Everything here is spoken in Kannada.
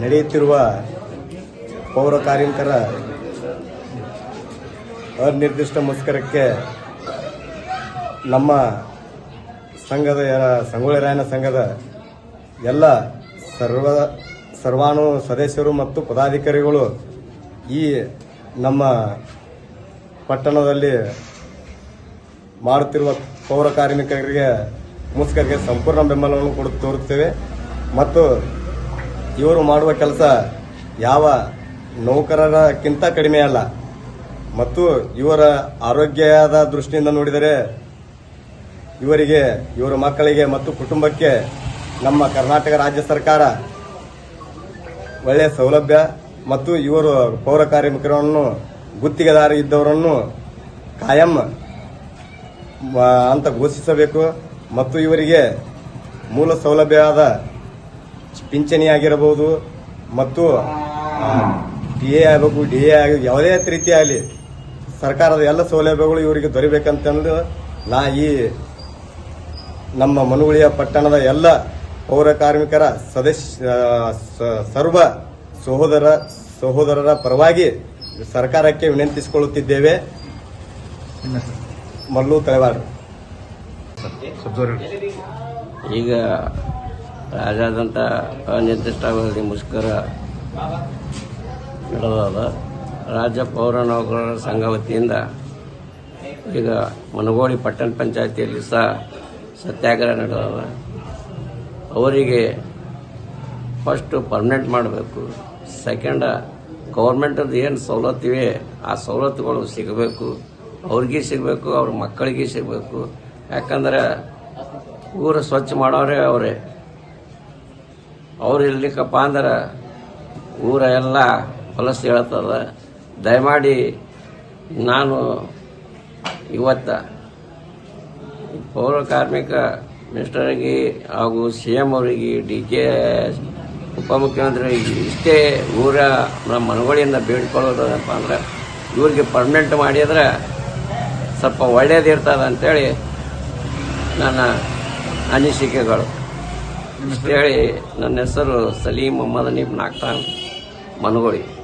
ನಡೆಯುತ್ತಿರುವ ಪೌರ ಕಾರ್ಮಿಕರ ಅನಿರ್ದಿಷ್ಟ ಮುಷ್ಕರಕ್ಕೆ ನಮ್ಮ ಸಂಘದ ಸಂಗೊಳ್ಳಿ ರಾಯನ ಸಂಘದ ಎಲ್ಲ ಸರ್ವ, ಸರ್ವಾನು ಸದಸ್ಯರು ಮತ್ತು ಪದಾಧಿಕಾರಿಗಳು ಈ ನಮ್ಮ ಪಟ್ಟಣದಲ್ಲಿ ಮಾಡುತ್ತಿರುವ ಪೌರ ಕಾರ್ಮಿಕರಿಗೆ ಮುಷ್ಕರಿಗೆ ಸಂಪೂರ್ಣ ಬೆಂಬಲವನ್ನು ಕೊಡು, ತೋರುತ್ತೇವೆ. ಮತ್ತು ಇವರು ಮಾಡುವ ಕೆಲಸ ಯಾವ ನೌಕರರಕ್ಕಿಂತ ಕಡಿಮೆ ಅಲ್ಲ. ಮತ್ತು ಇವರ ಆರೋಗ್ಯದ ದೃಷ್ಟಿಯಿಂದ ನೋಡಿದರೆ ಇವರಿಗೆ, ಇವರ ಮಕ್ಕಳಿಗೆ ಮತ್ತು ಕುಟುಂಬಕ್ಕೆ ನಮ್ಮ ಕರ್ನಾಟಕ ರಾಜ್ಯ ಸರ್ಕಾರ ಒಳ್ಳೆಯ ಸೌಲಭ್ಯ ಮತ್ತು ಇವರು ಪೌರ ಕಾರ್ಮಿಕರನ್ನು, ಗುತ್ತಿಗೆದಾರ ಇದ್ದವರನ್ನು ಕಾಯಂ ಅಂತ ಘೋಷಿಸಬೇಕು. ಮತ್ತು ಇವರಿಗೆ ಮೂಲ ಸೌಲಭ್ಯವಾದ ಪಿಂಚಣಿ ಆಗಿರಬಹುದು ಮತ್ತು ಡಿ ಎ ಆಗಬೇಕು ಡಿ ಎ ಆಗಿ ಯಾವುದೇ ರೀತಿ ಆಗಲಿ ಸರ್ಕಾರದ ಎಲ್ಲ ಸೌಲಭ್ಯಗಳು ಇವರಿಗೆ ದೊರೀಬೇಕಂತಂದು ನಾ ಈ ನಮ್ಮ ಮನುಗುಳಿಯ ಪಟ್ಟಣದ ಎಲ್ಲ ಪೌರ ಕಾರ್ಮಿಕರ ಸದಸ್ಯ ಸರ್ವ ಸಹೋದರ, ಸಹೋದರರ ಪರವಾಗಿ ಸರ್ಕಾರಕ್ಕೆ ವಿನಂತಿಸಿಕೊಳ್ಳುತ್ತಿದ್ದೇವೆ. ಮಲ್ಲು ತಲೆವಾರು. ಈಗ ರಾಜ್ಯಾದ್ಯಂತ ಅನಿರ್ದಿಷ್ಟಾವಧಿ ಮುಷ್ಕರ ನಡೆದಾದ ರಾಜ್ಯ ಪೌರ ನೌಕರರ ಸಂಘ ವತಿಯಿಂದ ಈಗ ಮನಗೋಳಿ ಪಟ್ಟಣ ಪಂಚಾಯತಿಯಲ್ಲಿ ಸಹ ಸತ್ಯಾಗ್ರಹ ನಡೆದಾದ ಅವರಿಗೆ ಫಸ್ಟ್ ಪರ್ಮನೆಂಟ್ ಮಾಡಬೇಕು. ಸೆಕೆಂಡ ಗೌರ್ಮೆಂಟದ್ದು ಏನು ಸವಲತ್ತಿವೆ ಆ ಸವಲತ್ತುಗಳು ಸಿಗಬೇಕು. ಅವ್ರಿಗೆ ಸಿಗಬೇಕು, ಅವ್ರ ಮಕ್ಕಳಿಗೆ ಸಿಗಬೇಕು. ಯಾಕಂದ್ರೆ ಊರು ಸ್ವಚ್ಛ ಮಾಡೋರೇ ಅವರೇ. ಅವ್ರು ಇರ್ಲಿಕ್ಕಪ್ಪ ಅಂದ್ರೆ ಊರ ಎಲ್ಲ ಹೊಲಸು ಹೇಳ್ತದ ದಯಮಾಡಿ ನಾನು ಇವತ್ತ ಪೌರ ಕಾರ್ಮಿಕ ಮಿನಿಸ್ಟರ್ಗೆ ಹಾಗೂ ಸಿ ಎಂ ಅವರಿಗೆ, ಡಿ ಕೆ ಉಪಮುಖ್ಯಮಂತ್ರಿಗಳಿಗೆ ಇಷ್ಟೇ ಊರ ನಮ್ಮ ಮನಗಳಿಂದ ಬೇಡ್ಕೊಳ್ಳೋದಪ್ಪ ಅಂದ್ರೆ ಇವ್ರಿಗೆ ಪರ್ಮನೆಂಟ್ ಮಾಡಿದ್ರೆ ಸ್ವಲ್ಪ ಒಳ್ಳೇದಿರ್ತದೆ ಅಂತೇಳಿ ನನ್ನ ಅನಿಸಿಕೆಗಳು. ಹೇಳಿ ನನ್ನ ಹೆಸರು ಸಲೀಂ ಮೊಹಮ್ಮದ್ ನೀಬ್ ನಾಗ್ತಾನ್ ಮನಗೋಳಿ.